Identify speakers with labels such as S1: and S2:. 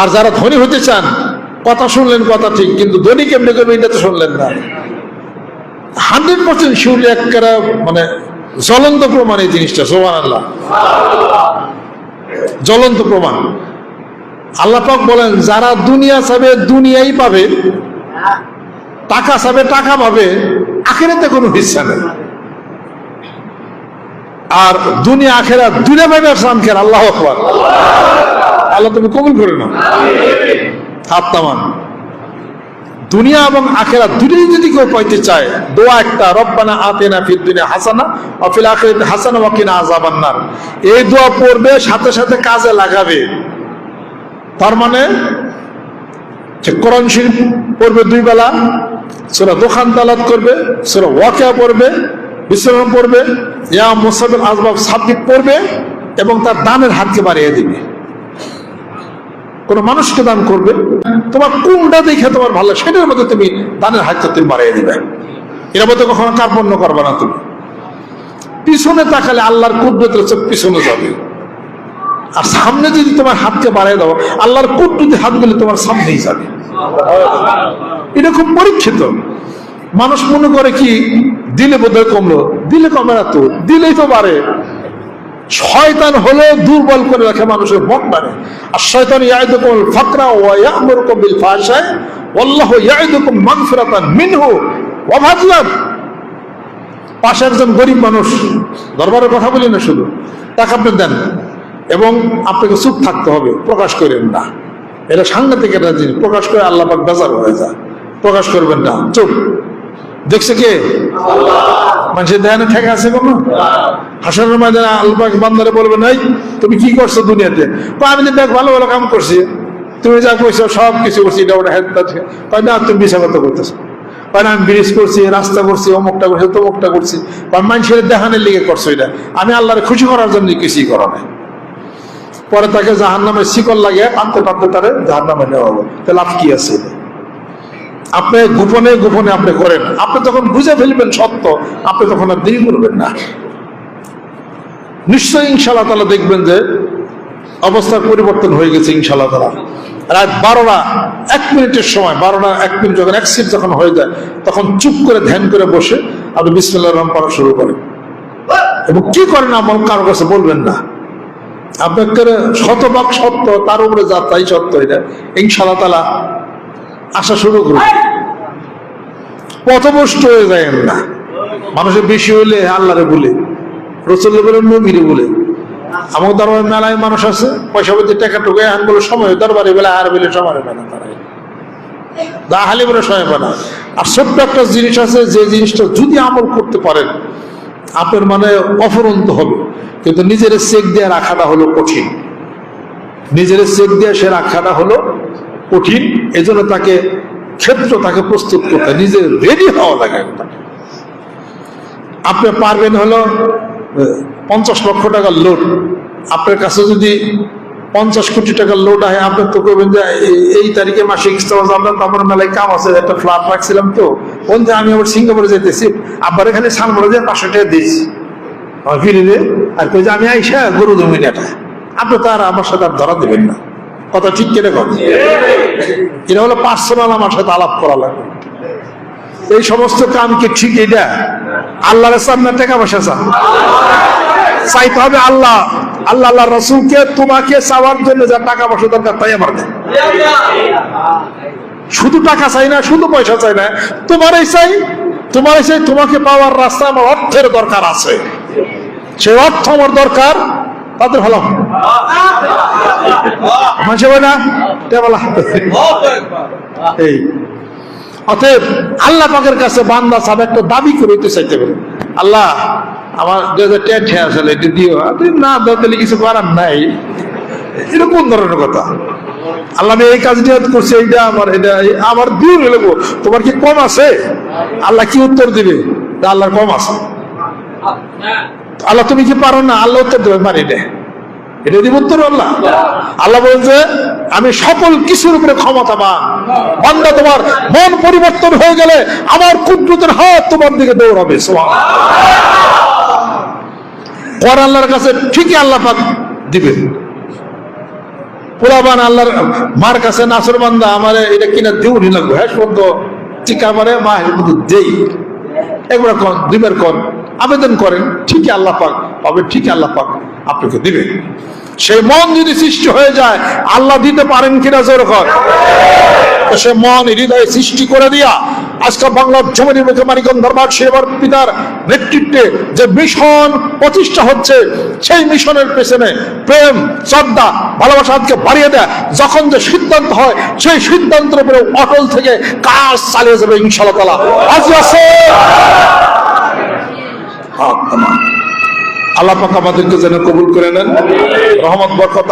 S1: আর যারা ধনী হতে চান, কথা শুনলেন কথা ঠিক, কিন্তু ধনী কেমনে করবে এটা তো শুনলেন না। হান্ড্রেড পার্সেন্ট শিউলি একটা মানে জ্বলন্ত প্রমাণ এই জিনিসটা সোমান আল্লাহ জ্বলন্ত প্রমাণ। আল্লাহ পাক বলেন, যারা দুনিয়া চাবে দুনিয়াই পাবে। টাকা চাবে টাকা পাবে। আখেরাতে কোনো হিস্সা নেই। আর দুনিয়া আখেরা দুনিয়া পাবে আর সামখের আল্লাহ আকবার। আল্লাহ তুমি কবুল করে নাও। হাত দুনিয়া এবং আখেরা দুটোই যদি কেউ পাইতে চায়, দোয়া একটা, রব্বানা আতেনা ফির দুনিয়া হাসানা অফিল আখেরাতে হাসানা ওয়াকিনা আযাবান্নার এই দোয়া পড়বে, সাথে সাথে কাজে লাগাবে। তার মানে যে পড়বে দুই বেলা সেটা দোকান তালাত করবে সেটা ওয়াকিয়া পড়বে, বিশ্রাম পড়বে, ইয়া মোসাবের আসবাব সাব্বিক পড়বে এবং তার দানের হাতকে বাড়িয়ে দিবে। কোনো মানুষকে দান করবে, তোমার কোনটা দেখে তোমার ভালো সেটার মধ্যে তুমি দানের হাতটা তুমি বাড়িয়ে দিবে। এর মধ্যে কখনো কার্পণ্য করবে না তুমি। পিছনে তাকালে আল্লাহর কুদরতের পিছনে যাবে। আর সামনে যদি তোমার হাতকে বাড়িয়ে দাও, আল্লাহর কুদরতি হাতগুলি তোমার সামনেই যাবে। এটা খুব পরীক্ষিত। মানুষ মনে করে কি, দিলে বোধহয় কমলো, দিলে কমে না তো, দিলেই তো বাড়ে। শয়তান হলো দুর্বল করে রাখে মানুষের মন মানে আর শয়তান ইয়াইদুকুম ফাকরা ওয়া ইয়ামুরুকুম বিল ফাহশাই ওয়াল্লাহু ইয়াইদুকুম মাগফিরাতান মিনহু ওয়া ফাজলান পাশে একজন গরিব মানুষ, দরবারের কথা বলি না শুধু, টাকা আপনি দেন এবং আপনাকে চুপ থাকতে হবে, প্রকাশ করেন না। এটা সাংঘাতিক একটা জিনিস, প্রকাশ করে আল্লাহ পাক বেজার হয়ে যায়। প্রকাশ করবেন না, চুপ। দেখছে কে? মানুষের দেহানে ঠেকা আছে কোনো হাসানের ময়দানে আল্লাহ বান্দারে বলবেন এই তুমি কি করছ দুনিয়াতে? আমি তো দেখ, ভালো ভালো কাম করছি। তুমি যা করছ সব কিছু করছি, এটা না, তুমি কথা করতেছো। না, আমি ব্রিজ করছি, রাস্তা করছি, অমুকটা করছি, তমুকটা করছি। বা মানুষের দেহানের লিগে করছ এটা। আমি আল্লাহরে খুশি করার জন্য কিছুই করো নাই। পরে তাকে জাহান নামে শিকল লাগে টানতে টানতে তারে জাহান নামে নেওয়া হবে তাহলে লাভ কি আছে? এটা? আপনি গোপনে গোপনে আপনি করেন। আপনি তখন বুঝে ফেলবেন সত্য, আপনি তখন আর দেরি করবেন না। নিশ্চয়ই ইনশাল্লাহ তালা দেখবেন যে অবস্থার পরিবর্তন হয়ে গেছে ইনশাল্লাহ তালা রাত বারোটা এক মিনিটের সময়, বারোটা এক মিনিট যখন এক সিট যখন হয়ে যায়, তখন চুপ করে ধ্যান করে বসে আপনি বিসমিল্লাহ রহমান পড়া শুরু করেন। এবং কি করেন আমল কারও কাছে বলবেন না। আপনাকে শতভাগ সত্য, তার উপরে যা তাই সত্য, এটা ইনশাল্লাহ তালা আসা শুরু করুন। পথভ্রষ্ট হয়ে যায় না। মানুষের বেশি হইলে আল্লাহরে বলে রসুল্লাহ বলে নবীরে বলে। আমার দরবার মেলায় মানুষ আছে, পয়সা বলতে টাকা টুকে আন বলে সময় দরবারে বেলা আর বলে সময় পায় না দা হালি বলে সময় পায় না। আর ছোট্ট একটা জিনিস আছে, যে জিনিসটা যদি আমল করতে পারেন, আপনার মানে অফুরন্ত হবে। কিন্তু নিজের চেক দিয়ে রাখাটা হলো কঠিন। নিজের চেক দিয়ে সে রাখাটা হলো কঠিন, এজন্য তাকে ক্ষেত্র, তাকে প্রস্তুত করতে, নিজে রেডি হওয়া লাগে। আপনি পারবেন হলো পঞ্চাশ লক্ষ টাকার লোড আপনার কাছে যদি পঞ্চাশ কোটি টাকার লোড হয় আপনি তো করবেন যে এই- তারিখে মাসিক ইস্তেমাজ আপনার মেলায় কাম আছে, একটা ফ্ল্যাট রাখছিলাম তো। বলতে আমি আবার সিঙ্গাপুরে যেতেছি আবার এখানে সানবরে যে পাঁচশো টাকা দিয়েছি। আর কই যে, আমি আইসা গরু জমি এটা। আপনি তো আর আমার সাথে আর ধরা দেবেন না। কথা ঠিক কেটে কথা এটা হলো পার্সোনাল আমার সাথে আলাপ করা লাগবে এই সমস্ত কাম কি ঠিক এটা? আল্লাহর সামনে টাকা পয়সা চান? চাইতে হবে আল্লাহ। আল্লাহ আল্লাহ রসুলকে তোমাকে চাওয়ার জন্য যা টাকা পয়সা দরকার তাই আমার শুধু টাকা চাই না, শুধু পয়সা চাই না, তোমারই চাই তোমারই চাই, তোমাকে পাওয়ার রাস্তা আমার অর্থের দরকার আছে। সেই অর্থ আমার দরকার, তাদের ভালো হয় এই। অতএব আল্লাহ পাকের কাছে বান্দা সাহেব একটা দাবি করতে চাইতে পারে আল্লাহ, আমার দুই হাজার টেট আসলে এটি দিও। না, দাও, তাহলে কিছু করার নাই। এটা ধরনের কথা। আল্লাহ আমি এই কাজটি করছি, এইটা আমার, এটা আমার দিয়ে নেব তোমার কি কম আছে? আল্লাহ কি উত্তর দিবে? আল্লাহর কম আছে। আল্লাহ তুমি কি পারো না? আল্লাহ উত্তর দেবে পারি না এটা দিব উত্তর আল্লাহ আল্লাহ বলছে, আমি সকল কিছুর উপরে বান্দা তোমার মন পরিবর্তন হয়ে গেলে আমার হাত তোমার দিকে দৌড়াবে। পর আল্লাহর কাছে ঠিকই আল্লাহ পাক আল্লাহর মার কাছে নাসর বান্দা, আমার এটা কিনা দিউনি লাগবে। হ্যাঁ পর্যন্ত টিকা মারে, মা দেই। একবার কন দুইবার কন আবেদন করেন, ঠিকই আল্লাহ পাক পাবে ঠিকই আল্লাহ পাক আপনাকে দিবে। সেই মন যদি সৃষ্টি হয়ে যায়, আল্লাহ দিতে পারেন কিনা জোর তো সে মন হৃদয়ে সৃষ্টি করে দিয়া আজকে বাংলার মুখে মানিকন সেবার পিতার নেতৃত্বে যে মিশন প্রতিষ্ঠা হচ্ছে, সেই মিশনের পেছনে প্রেম, শ্রদ্ধা, ভালোবাসা আজকে বাড়িয়ে দেয়, যখন যে সিদ্ধান্ত হয়, সেই সিদ্ধান্তের উপরে অটল থেকে কাজ চালিয়ে যাবে ইনশাল্লাহ আজ আছে আল্লাহ আমাদেরকে যেন কবুল করে নেন। রহমত বরকত